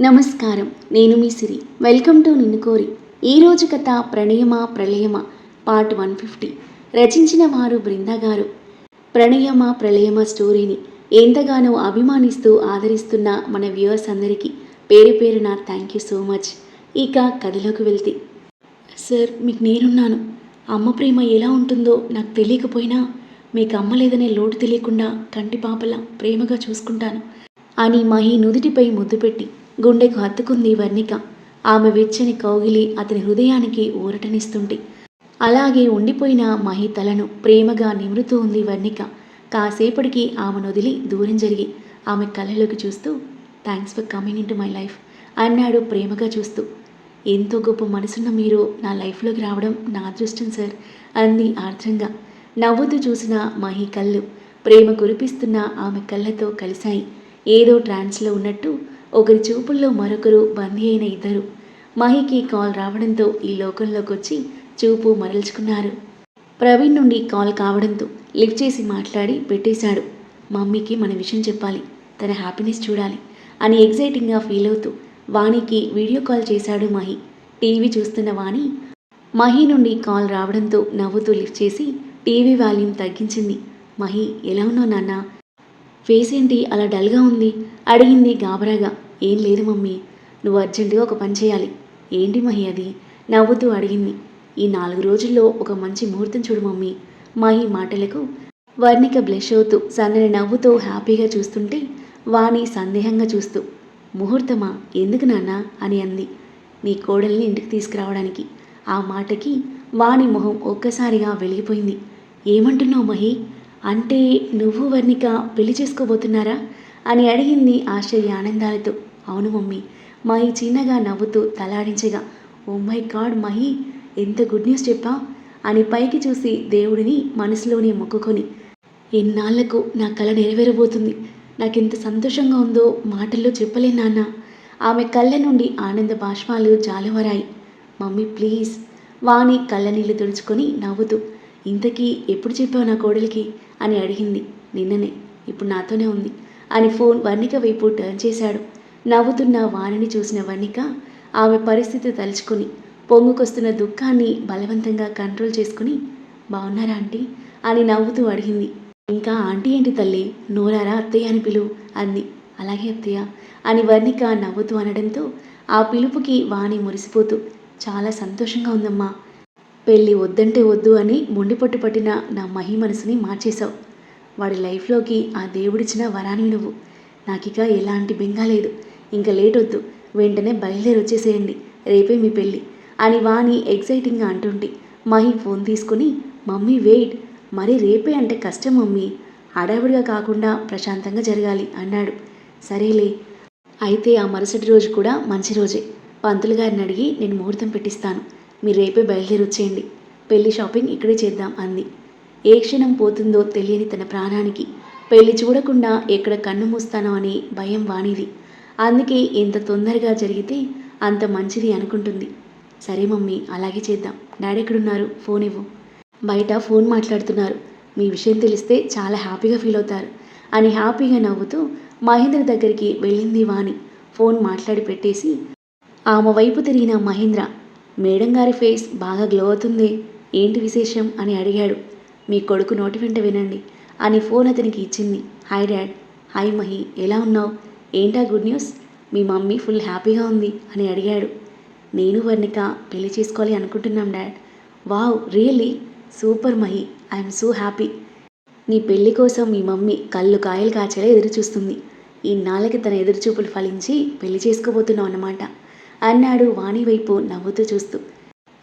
నమస్కారం. నేను మీ సిరి. Welcome to నిన్ను కోరి. ఈరోజు కథ ప్రణయమా ప్రళయమ? Part one fifty. రచించిన వారు బృందా గారు. ప్రణయమా ప్రళయమ స్టోరీని ఎంతగానో అభిమానిస్తూ ఆదరిస్తున్న మన వ్యూవర్స్ అందరికీ పేరు పేరున థ్యాంక్ యూ సో మచ్. ఇక కథలోకి వెళ్తే. సార్ మీకు నేనున్నాను. అమ్మ ప్రేమ ఎలా ఉంటుందో నాకు తెలియకపోయినా మీకు అమ్మ లేదనే లోటు తెలియకుండా కంటి పాపలా ప్రేమగా చూసుకుంటాను అని మహి నుదుటిపై ముద్దు పెట్టి గుండెకు హత్తుకుంది వర్ణిక. ఆమె వెచ్చని కౌగిలి అతని హృదయానికి ఊరటనిస్తుంటే అలాగే ఉండిపోయిన మహి తలను ప్రేమగా నిమురుతూ ఉంది వర్ణిక. కాసేపటికి ఆమెను వదిలి దూరం జరిగి ఆమె కళ్ళలోకి చూస్తూ thanks for coming into my life అన్నాడు ప్రేమగా చూస్తూ. ఎంతో గొప్ప మనసున్న మీరు నా లైఫ్లోకి రావడం నా అదృష్టం సార్ అంది ఆర్ద్రంగా. నవ్వుతూ చూసిన మహి కళ్ళు ప్రేమ కురిపిస్తున్న ఆమె కళ్ళతో కలిశాయి. ఏదో ట్రాన్స్లో ఉన్నట్టు ఒకరి చూపుల్లో మరొకరు బందీ అయిన ఇద్దరు. మహికి కాల్ రావడంతో ఈ లోకంలోకి వచ్చి చూపు మరల్చుకున్నారు. ప్రవీణ్ నుండి కాల్ కావడంతో లిఫ్ట్ చేసి మాట్లాడి పెట్టేశాడు. మమ్మీకి మన విషయం చెప్పాలి తన హ్యాపీనెస్ చూడాలి అని ఎగ్జైటింగ్గా ఫీల్ అవుతూ వాణికి వీడియో కాల్ చేశాడు మహి. టీవీ చూస్తున్న వాణి మహి నుండి కాల్ రావడంతో నవ్వుతూ లిఫ్ట్ చేసి టీవీ వాల్యూమ్ తగ్గించింది. మహి ఎలా ఉన్నావు నాన్న? ఫేస్ ఏంటి అలా డల్గా ఉంది? అడిగింది గాబరాగా. ఏం లేదు మమ్మీ. నువ్వు అర్జెంటుగా ఒక పని చేయాలి. ఏంటి మహి అది? నవ్వుతూ అడిగింది. ఈ నాలుగు రోజుల్లో ఒక మంచి ముహూర్తం చూడు మమ్మీ. మహి మాటలకు వర్ణిక బ్లెష్ అవుతూ సన్నని నవ్వుతూ హ్యాపీగా చూస్తుంటే వాణి సందేహంగా చూస్తూ ముహూర్తమా? ఎందుకు నాన్న? అని అంది. నీ కోడల్ని ఇంటికి తీసుకురావడానికి. ఆ మాటకి వాణి మొహం ఒక్కసారిగా వెలిగిపోయింది. ఏమంటున్నావు మహి? అంటే నువ్వు వర్ణిక పెళ్ళి చేసుకోబోతున్నారా? అని అడిగింది ఆశ్చర్య ఆనందాలతో. అవును మమ్మీ మహి చిన్నగా నవ్వుతూ తలాడించగా ఓ మై గాడ్ మహి ఎంత గుడ్ న్యూస్ చెప్పా? అని పైకి చూసి దేవుడిని మనసులోనే మొక్కుకొని ఎన్నాళ్ళకు నా కళ నెరవేరబోతుంది. నాకెంత సంతోషంగా ఉందో మాటల్లో చెప్పలే నాన్న. ఆమె కళ్ళ నుండి ఆనంద బాష్పాలు జాలవరాయి. Mummy please. వాణి కళ్ళ నీళ్ళు తుడుచుకొని నవ్వుతూ ఇంతకీ ఎప్పుడు చెప్పావు నా కోడలికి? అని అడిగింది. నిన్ననే. ఇప్పుడు నాతోనే ఉంది. అని ఫోన్ వర్ణిక వైపు టర్న్ చేశాడు. నవ్వుతున్న వాణిని చూసిన వర్ణిక ఆమె పరిస్థితి తలుచుకుని పొంగుకొస్తున్న దుఃఖాన్ని బలవంతంగా కంట్రోల్ చేసుకుని బాగున్నారా ఆంటీ? అని నవ్వుతూ అడిగింది. ఇంకా ఆంటీ ఏంటి తల్లి? నోరారా అత్తయ్య అని పిలువు అంది. అలాగే అత్తయ్య అని వర్ణిక నవ్వుతూ అనడంతో ఆ పిలుపుకి వాణి మురిసిపోతూ చాలా సంతోషంగా ఉందమ్మా. పెళ్ళి వద్దంటే వద్దు అని మొండిపట్టు పట్టిన నా మహి మనసుని మార్చేశావు. వాడి లైఫ్లోకి ఆ దేవుడిచ్చిన వరాన్ని నువ్వు. నాకిక ఎలాంటి బెంగా లేదు. ఇంకా లేట్ వద్దు వెంటనే బయలుదేరి వచ్చేసేయండి రేపే మీ పెళ్ళి అని వాణి ఎగ్జైటింగ్గా అంటుంటే మహి ఫోన్ తీసుకుని మమ్మీ వెయిట్. మరి రేపే అంటే కష్టం మమ్మీ. హడావిడిగా కాకుండా ప్రశాంతంగా జరగాలి అన్నాడు. సరేలే. అయితే ఆ మరుసటి రోజు కూడా మంచి రోజే. పంతులు గారిని అడిగి నేను ముహూర్తం పెట్టిస్తాను. మీరు రేపే బయలుదేరి వచ్చేయండి. పెళ్ళి షాపింగ్ ఇక్కడే చేద్దాం అంది. ఏ క్షణం పోతుందో తెలియని తన ప్రాణానికి. పెళ్ళి చూడకుండా ఎక్కడ కన్ను మూస్తానో అని భయం వాణిది అందుకే ఎంత తొందరగా జరిగితే అంత మంచిది అనుకుంటుంది. సరే మమ్మీ అలాగే చేద్దాం. డాడీ ఎక్కడున్నారు? ఫోన్ ఇవ్వు. బయట ఫోన్ మాట్లాడుతున్నారు. మీ విషయం తెలిస్తే చాలా హ్యాపీగా ఫీల్ అవుతారు అని హ్యాపీగా నవ్వుతూ మహేంద్ర దగ్గరికి వెళ్ళింది వాణి. ఫోన్ మాట్లాడి పెట్టేసి ఆమె వైపు తిరిగిన మహేంద్ర మేడం గారి ఫేస్ బాగా గ్లో అవుతుంది. ఏంటి విశేషం అని అడిగాడు. మీ కొడుకు నోటి వెంట వినండి. అని ఫోన్ అతనికి ఇచ్చింది. Hi dad. హాయ్ మహి. ఎలా ఉన్నావు? ఏంటా గుడ్ న్యూస్? మీ మమ్మీ ఫుల్ హ్యాపీగా ఉంది అని అడిగాడు. నేను వర్ణిక పెళ్ళి చేసుకోవాలి అనుకుంటున్నాం dad. Wow really? Super Mahi. I'm so happy. నీ పెళ్ళి కోసం మీ మమ్మీ కళ్ళు కాయలు కాచేలా ఎదురు చూస్తుంది ఇన్నాళ్ళకి తన ఎదురుచూపులు ఫలించి పెళ్ళి చేసుకోబోతున్నావు అన్నమాట. అన్నాడు వాణి వైపు నవ్వుతూ చూస్తూ.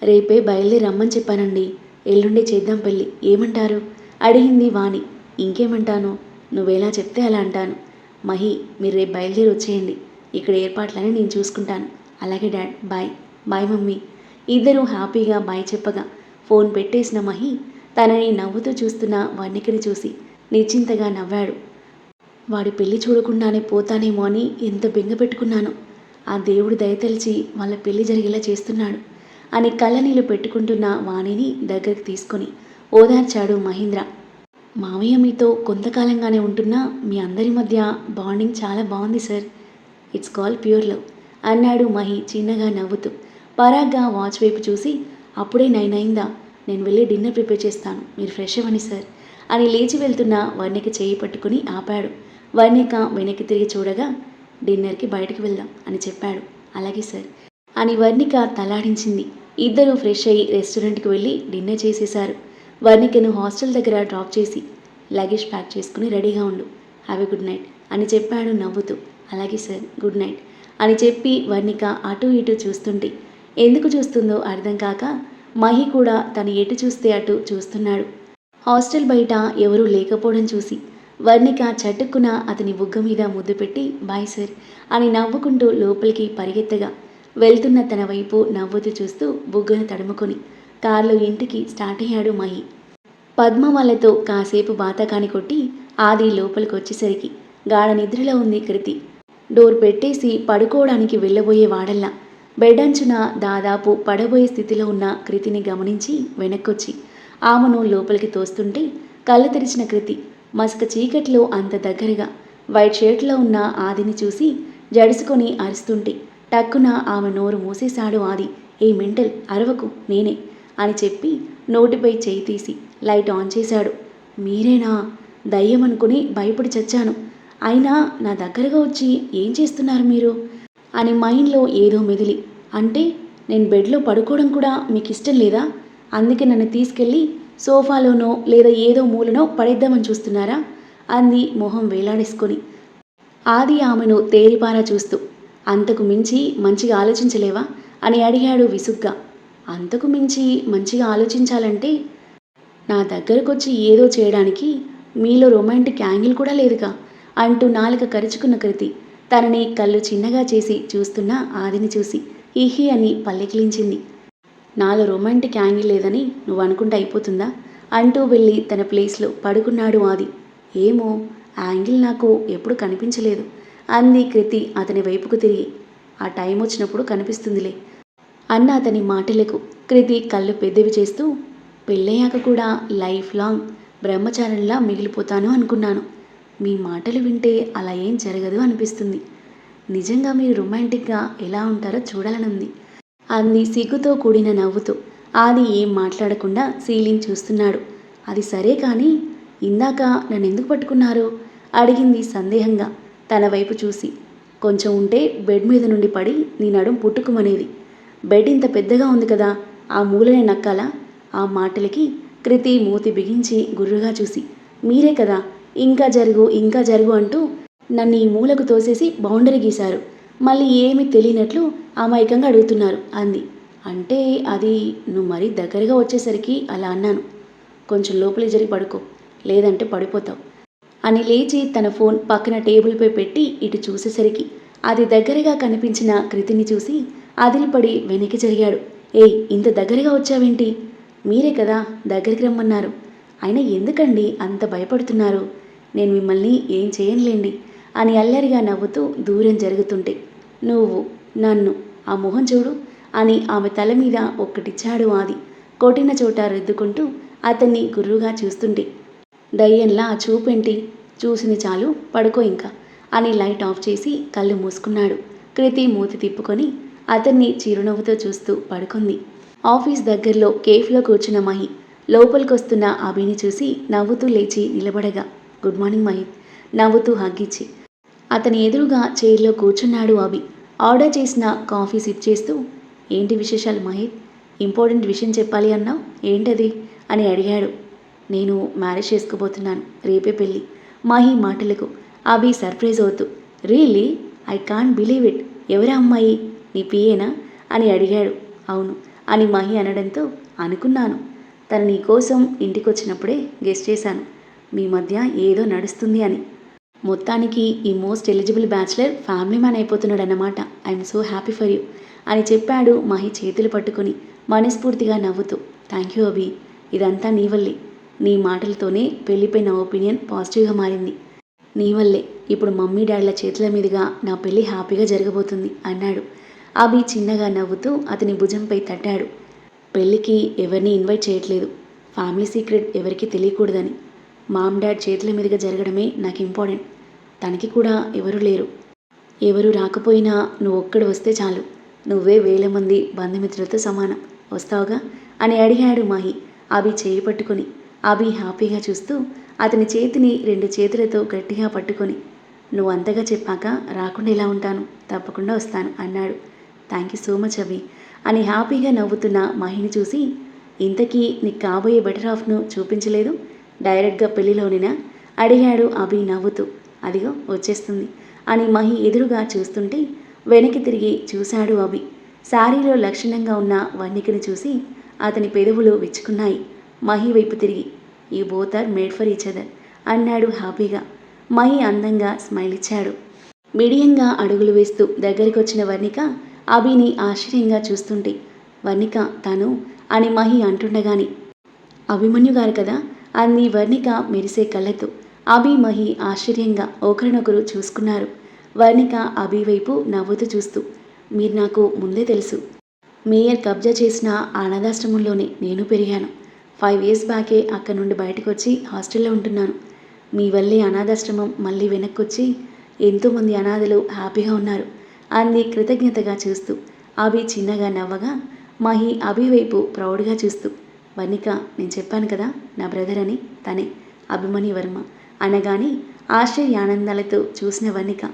రేపే బయలుదేరి రమ్మని చెప్పానండి. ఎల్లుండి చేద్దాం పెళ్ళి. ఏమంటారు? అడిగింది వాణి. ఇంకేమంటాను? నువ్వేలా చెప్తే అలా అంటాను. మహి మీరు రేపు బయలుదేరి వచ్చేయండి. ఇక్కడ ఏర్పాట్లని నేను చూసుకుంటాను. అలాగే డాడ్ బాయ్. Bye mummy. ఇద్దరూ హ్యాపీగా బాయ్ చెప్పగా ఫోన్ పెట్టేసిన మహి తనని నవ్వుతూ చూస్తున్న వన్నికని చూసి నిశ్చింతగా నవ్వాడు. వాడి పెళ్ళి చూడకుండానే పోతానేమో అని ఎంత బెంగ పెట్టుకున్నాను. ఆ దేవుడు దయతలిచి వాళ్ళ పెళ్ళి జరిగేలా చేస్తున్నాడు. అని కళ్ళనీళ్ళు పెట్టుకుంటున్న వాణిని దగ్గరికి తీసుకొని ఓదార్చాడు మహేంద్ర. మావయ్య మీతో కొంతకాలంగానే ఉంటున్నా మీ అందరి మధ్య బాండింగ్ చాలా బాగుంది sir. It's call pure love అన్నాడు మహి చిన్నగా నవ్వుతూ. పరాగ్గా వాచ్ వైపు చూసి అప్పుడే నైన్ అయిందా? నేను వెళ్ళి డిన్నర్ ప్రిపేర్ చేస్తాను. మీరు ఫ్రెష్ అవ్వండి సార్. అని లేచి వెళ్తున్న వర్ణిక చేయి పట్టుకుని ఆపాడు. వర్ణిక వెనక్కి తిరిగి చూడగా డిన్నర్కి బయటికి వెళ్దాం అని చెప్పాడు. అలాగే సార్. అని వర్ణిక తలాడించింది. ఇద్దరూ ఫ్రెష్ అయ్యి రెస్టారెంట్కి వెళ్ళి డిన్నర్ చేసేశారు. వర్ణికను హాస్టల్ దగ్గర డ్రాప్ చేసి లగేజ్ ప్యాక్ చేసుకుని రెడీగా ఉండు. హ్యావ్ ఎ గుడ్ నైట్ అని చెప్పాడు నవ్వుతూ. అలాగే సార్ గుడ్ నైట్ అని చెప్పి వర్ణిక అటు ఇటు చూస్తుంటే ఎందుకు చూస్తుందో అర్థం కాక మహి కూడా తను ఎటు చూస్తే అటు చూస్తున్నాడు. హాస్టల్ బయట ఎవరూ లేకపోవడం చూసి వర్ణిక చటుక్కున అతని బుగ్గ మీద ముద్దు పెట్టి బాయ్ సార్ అని నవ్వుకుంటూ లోపలికి పరిగెత్తగా వెళ్తున్న తన వైపు నవ్వుతూ చూస్తూ బుగ్గను తడుముకొని కారులో ఇంటికి స్టార్ట్ అయ్యాడు మహి. పద్మ వాళ్ళతో కాసేపు బాతకాని కొట్టి ఆది లోపలికి వచ్చేసరికి గాఢ నిద్రలో ఉంది కృతి. డోర్ పెట్టేసి పడుకోవడానికి వెళ్ళబోయే వాడల్లా. బెడ్ అంచున దాదాపు పడబోయే స్థితిలో ఉన్న కృతిని గమనించి వెనక్కొచ్చి ఆమెను లోపలికి తోస్తుంటే కళ్ళు తెరిచిన కృతి మసక చీకట్లో అంత దగ్గరగా వైట్ షర్ట్లో ఉన్న ఆదిని చూసి జడుసుకొని అరుస్తుంటే టక్కున ఆమె నోరు మూసేశాడు ఆది. ఏ మెంటల్ అరవకు నేనే అని చెప్పి నోటిపై చేయి తీసి లైట్ ఆన్ చేశాడు. మీరేనా? దయ్యం అనుకుని భయపడి చచ్చాను. అయినా నా దగ్గరగా వచ్చి ఏం చేస్తున్నారు మీరు? అని మైండ్లో ఏదో మెదిలి అంటే నేను బెడ్లో పడుకోవడం కూడా మీకు ఇష్టం లేదా? అందుకే నన్ను తీసుకెళ్ళి సోఫాలోనో లేదా ఏదో మూలనో పడేద్దామని చూస్తున్నారా? అంది మొహం వేలాడేసుకొని. ఆది ఆమెను తేరిపారా చూస్తూ అంతకు మించి మంచిగా ఆలోచించలేవా? అని అడిగాడు విసుగ్గా. అంతకు మించి మంచిగా ఆలోచించాలంటే నా దగ్గరకొచ్చి ఏదో చేయడానికి మీలో రొమాంటిక్ యాంగిల్ కూడా లేదుగా అంటూ నాలుక కరుచుకున్న కృతి తనని కళ్ళు చిన్నగా చేసి చూస్తున్న ఆదిని చూసి ఇహి అని పల్లెకిలించింది. నాలో రొమాంటిక్ యాంగిల్ లేదని నువ్వు అనుకుంటే అయిపోతుందా? అంటూ వెళ్ళి తన ప్లేస్లో పడుకున్నాడు ఆది. ఏమో యాంగిల్ నాకు ఎప్పుడు కనిపించలేదు. అంది కృతి అతని వైపుకు తిరిగి. ఆ టైం వచ్చినప్పుడు కనిపిస్తుందిలే. అన్న అతని మాటలకు కృతి కళ్ళు పెద్దవి చేస్తూ పెళ్ళయ్యాక కూడా లైఫ్ లాంగ్ బ్రహ్మచారంలా మిగిలిపోతాను అనుకున్నాను. మీ మాటలు వింటే అలా ఏం జరగదు అనిపిస్తుంది. నిజంగా మీరు రొమాంటిక్గా ఎలా ఉంటారో చూడాలనుంది. అంది సిగ్గుతో కూడిన నవ్వుతూ. ఆది ఏం మాట్లాడకుండా సీలింగ్ చూస్తున్నాడు. అది సరే కానీ ఇందాక నన్ను ఎందుకు పట్టుకున్నారు? అడిగింది సందేహంగా తన వైపు చూసి. కొంచెం ఉంటే బెడ్ మీద నుండి పడి నీ నడుం పుట్టుకుమనేది. బెడ్ ఇంత పెద్దగా ఉంది కదా ఆ మూలనే నక్కాలా? ఆ మాటలకి కృతి మూతి బిగించి గుర్రుగా చూసి. మీరే కదా ఇంకా జరుగు ఇంకా జరుగు అంటూ నన్ను ఈ మూలకు తోసేసి బౌండరీ గీశారు. మళ్ళీ ఏమీ తెలియనట్లు అమాయకంగా అడుగుతున్నారు అంది. అంటే అది నువ్వు మరీ దగ్గరగా వచ్చేసరికి అలా అన్నాను. కొంచెం లోపలి జరిగి పడుకో లేదంటే పడిపోతావు అని లేచి తన ఫోన్ పక్కన టేబుల్పై పెట్టి ఇటు చూసేసరికి అది దగ్గరగా కనిపించిన కృతిని చూసి అదిలిపడి వెనక్కి జరిగాడు. ఏయ్ ఇంత దగ్గరగా వచ్చావేంటి? మీరే కదా దగ్గరికి రమ్మన్నారు. అయినా ఎందుకండి అంత భయపడుతున్నారు? నేను మిమ్మల్ని ఏం చేయనులేండి అని అల్లరిగా నవ్వుతూ దూరం జరుగుతుంటే నువ్వు నన్ను ఆ మొహం చూడు అని ఆమె తల మీద ఒక్కటిచ్చాడు ఆది. కొట్టిన చోట రుద్దుకుంటూ అతన్ని గుర్రుగా చూస్తుంటే దయ్యంలా ఆ చూపేంటి? చూసింది చాలు పడుకో ఇంకా అని లైట్ ఆఫ్ చేసి కళ్ళు మూసుకున్నాడు. కృతి మూతి తిప్పుకొని అతన్ని చిరునవ్వుతో చూస్తూ పడుకుంది. ఆఫీస్ దగ్గరలో కేఫ్లో కూర్చున్న మహి లోపలికొస్తున్న అభిని చూసి నవ్వుతూ లేచి నిలబడగా గుడ్ మార్నింగ్ మహి నవ్వుతూ హగ్గిచ్చి అతని ఎదురుగా చైర్లో కూర్చున్నాడు అభి. ఆర్డర్ చేసిన కాఫీ సిప్ చేస్తూ ఏంటి విశేషాలు మహిత్ ఇంపార్టెంట్ విషయం చెప్పాలి అన్నావు? ఏంటది? అని అడిగాడు. నేను మ్యారేజ్ చేసుకోబోతున్నాను రేపే పెళ్ళి. మహి మాటలకు అభి సర్ప్రైజ్ అవుతూ really? I can't believe it. ఎవరా అమ్మాయి? నీ పియేనా? అని అడిగాడు. అవును అని మహి అనడంతో అనుకున్నాను. తను నీ కోసం ఇంటికి వచ్చినప్పుడే గెస్ట్ చేశాను. మీ మధ్య ఏదో నడుస్తుంది అని. మొత్తానికి ఈ most eligible bachelor family man అయిపోతున్నాడు అన్నమాట I'm so happy for you. అని చెప్పాడు మహి చేతులు పట్టుకొని మనస్ఫూర్తిగా నవ్వుతూ. Thank you Abhi. ఇదంతా నీ వల్లే. నీ మాటలతోనే పెళ్ళిపై నా ఒపీనియన్ పాజిటివ్గా మారింది. నీ వల్లే. ఇప్పుడు మమ్మీ డాడీల చేతుల మీదుగా నా పెళ్ళి హ్యాపీగా జరగబోతుంది అన్నాడు. అభి చిన్నగా నవ్వుతూ అతని భుజంపై తట్టాడు. పెళ్ళికి ఎవరిని ఇన్వైట్ చేయట్లేదు. ఫ్యామిలీ సీక్రెట్ ఎవరికీ తెలియకూడదని. మామ్ డాడ్ చేతుల మీదుగా జరగడమే నాకు ఇంపార్టెంట్. తనకి కూడా ఎవరు లేరు. ఎవరు రాకపోయినా నువ్వు ఒక్కడు వస్తే చాలు. నువ్వే వేల మంది బంధుమిత్రులతో సమానం. వస్తావుగా? అని అడిగాడు మాహి. అభి చేయి పట్టుకొని. అభి హ్యాపీగా చూస్తూ అతని చేతిని రెండు చేతులతో గట్టిగా పట్టుకొని. నువ్వు అంతగా చెప్పాక రాకుండా ఎలా ఉంటాను? తప్పకుండా వస్తాను అన్నాడు. Thank you so much Abhi. అని హ్యాపీగా నవ్వుతున్న మహిని చూసి ఇంతకీ నీకు కాబోయే బెటర్ ఆఫ్ను చూపించలేదు? డైరెక్ట్గా పెళ్ళిలోనేనా అడిగాడు అభి నవ్వుతూ. అదిగో వచ్చేస్తుంది అని మహి ఎదురుగా చూస్తుంటే వెనక్కి తిరిగి చూశాడు అభి. శారీలో లక్షణంగా ఉన్న వన్నికని చూసి అతని పెదవులు విచ్చుకున్నాయి. మహి వైపు తిరిగి ఈ both are made for each other అన్నాడు హ్యాపీగా. మహి అందంగా స్మైల్ ఇచ్చాడు. మిడియంగా అడుగులు వేస్తూ దగ్గరికి వచ్చిన వర్ణిక అభిని ఆశ్చర్యంగా చూస్తుంటే వర్ణిక తను అని మహి అంటుండగాని అభిమన్యు గారు కదా అంది వర్ణిక మెరిసే కళ్ళతో. అభి మహి ఆశ్చర్యంగా ఒకరినొకరు చూసుకున్నారు. వర్ణిక అభి వైపు నవ్వుతూ చూస్తూ మీరు నాకు ముందే తెలుసు. మేయర్ కబ్జా చేసిన అనాథాశ్రమంలోనే నేను పెరిగాను. ఫైవ్ ఇయర్స్ బ్యాకే అక్కడి నుండి బయటకు వచ్చి హాస్టల్లో ఉంటున్నాను. మీ వల్లే అనాథాశ్రమం మళ్ళీ వెనక్కి వచ్చి ఎంతోమంది అనాథలు హ్యాపీగా ఉన్నారు అంది కృతజ్ఞతగా చూస్తూ. అభి చిన్నగా నవ్వగా మహి అభి వైపు ప్రౌడ్గా చూస్తూ. వర్ణిక నేను చెప్పాను కదా నా బ్రదర్ అని తనే అభిమన్యు వర్మ. అనగానే ఆశ్చర్యానందాలతో చూసిన వర్ణిక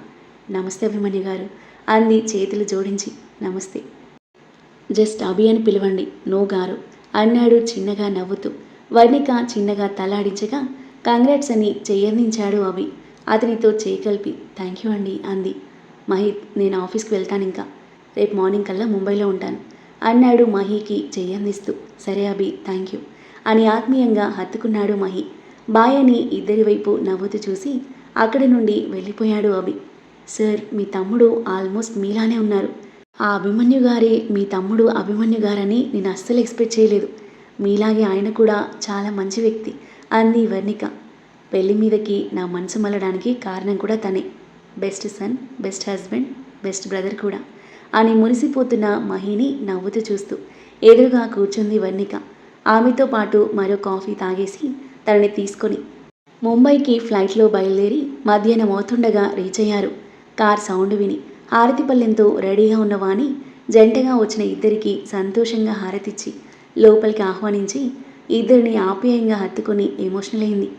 నమస్తే అభిమన్యు గారు అంది చేతులు జోడించి నమస్తే. జస్ట్ అభి అని పిలవండి నో గారు అన్నాడు చిన్నగా నవ్వుతూ. వర్ణిక చిన్నగా తలాడించగా కంగ్రాట్స్ అని చెయ్యందించాడు అభి అతనితో చేయకల్పి థ్యాంక్ యూ అండి అంది. మహిత్ నేను ఆఫీస్కి వెళ్తాను ఇంకా రేపు మార్నింగ్ కల్లా ముంబైలో ఉంటాను. అన్నాడు మహికి చెయ్యందిస్తూ సరే అభి థ్యాంక్ యూ. అని ఆత్మీయంగా హత్తుకున్నాడు మహి. బాయ్ అని ఇద్దరి వైపు నవ్వుతూ చూసి అక్కడి నుండి వెళ్ళిపోయాడు అభి. సార్ మీ తమ్ముడు ఆల్మోస్ట్ మీలానే ఉన్నారు. ఆ అభిమన్యు గారే మీ తమ్ముడు అభిమన్యు గారని నేను అస్సలు ఎక్స్పెక్ట్ చేయలేదు. మీలాగే ఆయన కూడా చాలా మంచి వ్యక్తి అంది వర్ణిక. పెళ్ళి మీదకి నా మనసు మళ్ళడానికి కారణం కూడా తనే. Best son best husband best brother కూడా. అని మురిసిపోతున్న మహిని నవ్వుతూ చూస్తూ ఎదురుగా కూర్చుంది వర్ణిక ఆమెతో పాటు మరో కాఫీ తాగేసి తనని తీసుకొని ముంబైకి ఫ్లైట్లో బయలుదేరి మధ్యాహ్నం అవుతుండగా రీచ్ అయ్యారు. కార్ సౌండ్ విని హారతిపల్లెంతో రెడీగా ఉన్నవాణి జంటగా వచ్చిన ఇద్దరికి సంతోషంగా హారతిచ్చి లోపలికి ఆహ్వానించి ఇద్దరిని ఆప్యాయంగా హత్తుకొని ఎమోషనల్ అయింది.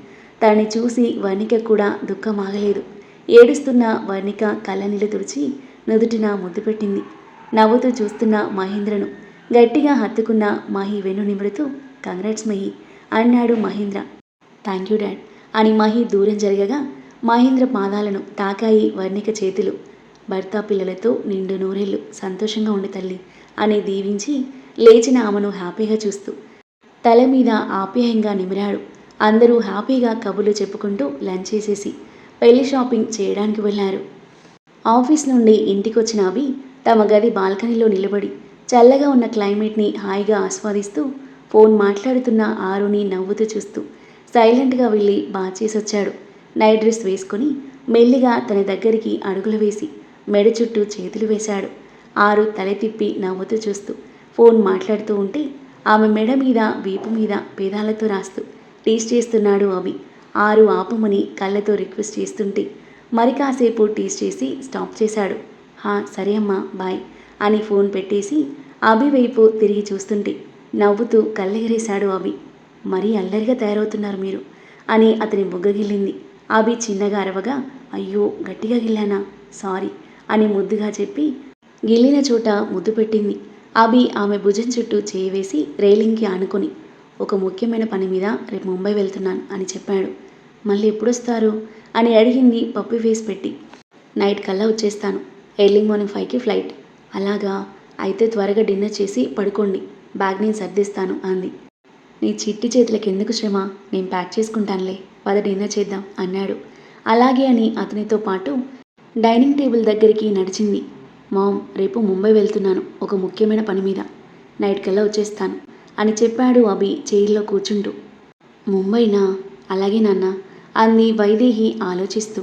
తనని చూసి వర్ణిక కూడా దుఃఖం ఆగలేదు. ఏడుస్తున్న వర్ణిక కళ్ళనీళ్ళు తుడిచి నుదుటిన ముద్దు పెట్టింది. నవ్వుతూ చూస్తున్న మహేంద్రను. గట్టిగా హత్తుకున్న మహి వెన్ను నిమురుతూ కంగ్రాట్స్ మహి అన్నాడు మహేంద్ర. థ్యాంక్ యూ డాడ్ అని మహి దూరం జరగగా మహేంద్ర పాదాలను తాకాయి వర్ణిక చేతులు. భర్త పిల్లలతో నిండు నూరేళ్ళు సంతోషంగా ఉండి తల్లి అని దీవించి లేచిన ఆమెను హ్యాపీగా చూస్తూ తల మీద ఆప్యాయంగా నిమిరాడు. అందరూ హ్యాపీగా కబుర్లు చెప్పుకుంటూ లంచ్ చేసేసి పెళ్ళి షాపింగ్ చేయడానికి వెళ్ళారు. ఆఫీస్ నుండి ఇంటికి వచ్చిన అవి తమ గది బాల్కనీలో నిలబడి చల్లగా ఉన్న క్లైమేట్ని హాయిగా ఆస్వాదిస్తూ ఫోన్ మాట్లాడుతున్న ఆరుని నవ్వుతూ చూస్తూ సైలెంట్గా వెళ్ళి బాత్ చేసొచ్చాడు నైట్ డ్రెస్ వేసుకొని మెల్లిగా తన దగ్గరికి అడుగులు వేసి మెడ చుట్టూ చేతులు వేశాడు. ఆరు తల తిప్పి నవ్వుతూ చూస్తూ ఫోన్ మాట్లాడుతూ ఉంటే ఆమె మెడ మీద వీపు మీద పేదాలతో రాస్తూ టీస్ చేస్తున్నాడు అవి ఆరు ఆపమని కళ్ళతో రిక్వెస్ట్ చేస్తుంటే మరి కాసేపు టీస్ చేసి స్టాప్ చేశాడు. హా సరే అమ్మా బాయ్ అని ఫోన్ పెట్టేసి అభి వైపు తిరిగి చూస్తుంటే నవ్వుతూ కళ్ళెగరేశాడు అభి. మరీ అల్లరిగా తయారవుతున్నారు మీరు అని అతని బుగ్గగిల్లింది అభి చిన్నగా అరవగా అయ్యో గట్టిగా గిల్లానా? సారీ అని ముద్దుగా చెప్పి గిల్లిన చోట ముద్దు పెట్టింది. అభి ఆమె భుజం చుట్టూ చేయి వేసి రైలింగ్కి ఆనుకొని ఒక ముఖ్యమైన పని మీద రేపు ముంబై వెళ్తున్నాను అని చెప్పాడు. మళ్ళీ ఎప్పుడొస్తారు అని అడిగింది పప్పు వేసి పెట్టి. నైట్ కల్లా వచ్చేస్తాను. ఎర్లీ మార్నింగ్ ఫైవ్కి ఫ్లైట్. అలాగా? అయితే త్వరగా డిన్నర్ చేసి పడుకోండి. బ్యాగ్ నేను సర్దిస్తాను అంది. నీ చిట్టి చేతులకు ఎందుకు శ్రమ? నేను ప్యాక్ చేసుకుంటానులే. పద డిన్నర్ చేద్దాం అన్నాడు. అలాగే అని అతనితో పాటు డైనింగ్ టేబుల్ దగ్గరికి నడిచింది. మామ్ రేపు ముంబై వెళ్తున్నాను. ఒక ముఖ్యమైన పని మీద. నైట్ కల్లా వచ్చేస్తాను అని చెప్పాడు అభి చైర్లో కూర్చుంటూ. ముంబైనా? అలాగే నాన్న. అంది వైదేహి ఆలోచిస్తూ.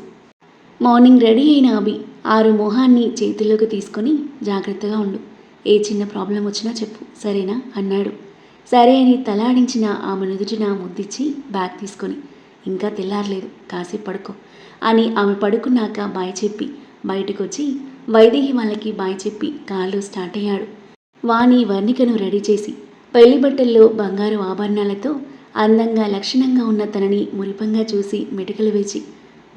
మార్నింగ్ రెడీ అయిన అభి ఆరు మొహాన్ని చేతుల్లోకి తీసుకొని జాగ్రత్తగా ఉండు. ఏ చిన్న ప్రాబ్లం వచ్చినా చెప్పు సరేనా? అన్నాడు. సరే అని తలాడించిన ఆమె నుదుటిన ముద్దిచ్చి బ్యాగ్ తీసుకొని. ఇంకా తెల్లారలేదు కాసేపు పడుకో అని ఆమె పడుకున్నాక బాయ్ చెప్పి బయటకొచ్చి వైదేహి వాళ్ళకి బాయ్ చెప్పి కాళ్ళు స్టార్ట్ అయ్యాడు. వాణి వర్ణికను రెడీ చేసి పెళ్ళి బట్టల్లో బంగారు ఆభరణాలతో అందంగా లక్షణంగా ఉన్న తనని మురిపంగా చూసి మెటుకలు వేచి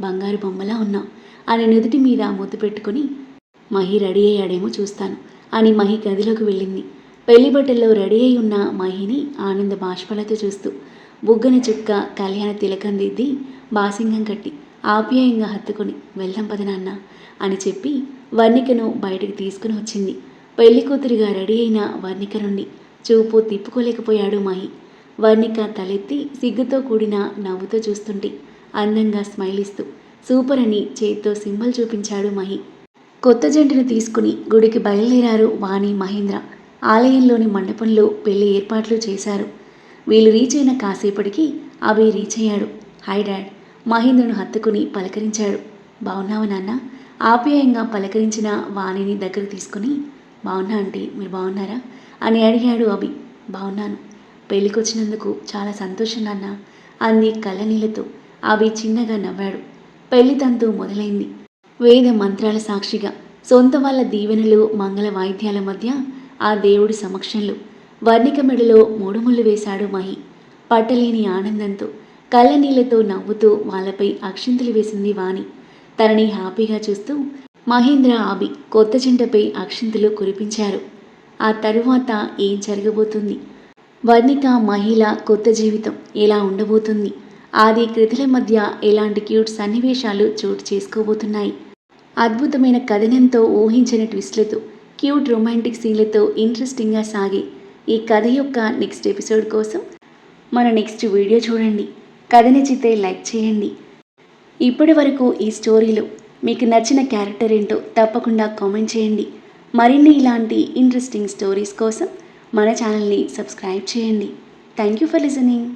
బంగారు బొమ్మలా ఉన్నావు అని నుదుటి మీద ముద్దు పెట్టుకుని మహి రెడీ అయ్యాడేమో చూస్తాను అని మహి గదిలోకి వెళ్ళింది. పెళ్ళి బట్టల్లో రెడీ అయి ఉన్న మహిని ఆనంద బాష్పలతో చూస్తూ బుగ్గని చుక్క కళ్యాణ తిలకం దిద్ది బాసింగం కట్టి ఆప్యాయంగా హత్తుకొని వెళ్దాం పదనాన్న అని చెప్పి వర్ణికను బయటకు తీసుకుని వచ్చింది. పెళ్ళి కూతురిగా రెడీ అయిన వర్ణిక నుండి చూపు తిప్పుకోలేకపోయాడు మహి. వర్ణిక తలెత్తి సిగ్గుతో కూడిన నవ్వుతో చూస్తుంటే అందంగా స్మైల్ ఇస్తూ సూపర్ అని చేత్తో సింబల్ చూపించాడు మహి. కొత్త జంటను తీసుకుని గుడికి బయలుదేరారు వాణి మహేంద్ర. ఆలయంలోని మండపంలో పెళ్ళి ఏర్పాట్లు చేశారు. వీళ్ళు రీచ్ అయిన కాసేపటికి అభి రీచ్ అయ్యాడు. హాయ్ డాడ్ మహేంద్రను హత్తుకుని పలకరించాడు. బాగున్నావా నాన్న ఆప్యాయంగా పలకరించిన వాణిని దగ్గర తీసుకుని బాగున్నా అంటే మీరు బాగున్నారా అని అడిగాడు అభి. బాగున్నాను పెళ్ళికొచ్చినందుకు చాలా సంతోషం నాన్న. అంది కళ్ళనీళ్ళతో అవి చిన్నగా నవ్వాడు. పెళ్ళి తంతు మొదలైంది. వేద మంత్రాల సాక్షిగా. సొంత వాళ్ళ దీవెనలు మంగళ వాయిద్యాల మధ్య ఆ దేవుడి సమక్షంలో. వర్ణిక మెడలో మూడుముళ్ళు వేశాడు మహి. పట్టలేని ఆనందంతో కళ్ళనీళ్ళతో నవ్వుతూ వాళ్ళపై అక్షింతలు వేసింది వాణి. తనని హ్యాపీగా చూస్తూ మహేంద్ర ఆబి కొత్త జంటపై అక్షింతలు కురిపించారు. ఆ తరువాత ఏం జరగబోతుంది? వర్ణిక మహిళ కొత్త జీవితం ఎలా ఉండబోతుంది? ఆది కృతుల మధ్య ఎలాంటి క్యూట్ సన్నివేశాలు చోటు చేసుకోబోతున్నాయి? అద్భుతమైన కథనంతో ఊహించని ట్విస్ట్లతో క్యూట్ రొమాంటిక్ సీన్లతో ఇంట్రెస్టింగ్గా సాగే ఈ కథ యొక్క నెక్స్ట్ ఎపిసోడ్ కోసం మన నెక్స్ట్ వీడియో చూడండి. కథ నచ్చితే లైక్ చేయండి. ఇప్పటి వరకు ఈ స్టోరీలో మీకు నచ్చిన క్యారెక్టర్ ఏంటో తప్పకుండా కామెంట్ చేయండి. మరిన్ని ఇలాంటి ఇంట్రెస్టింగ్ స్టోరీస్ కోసం మన ఛానల్ని సబ్స్క్రైబ్ చేయండి. Thank you for listening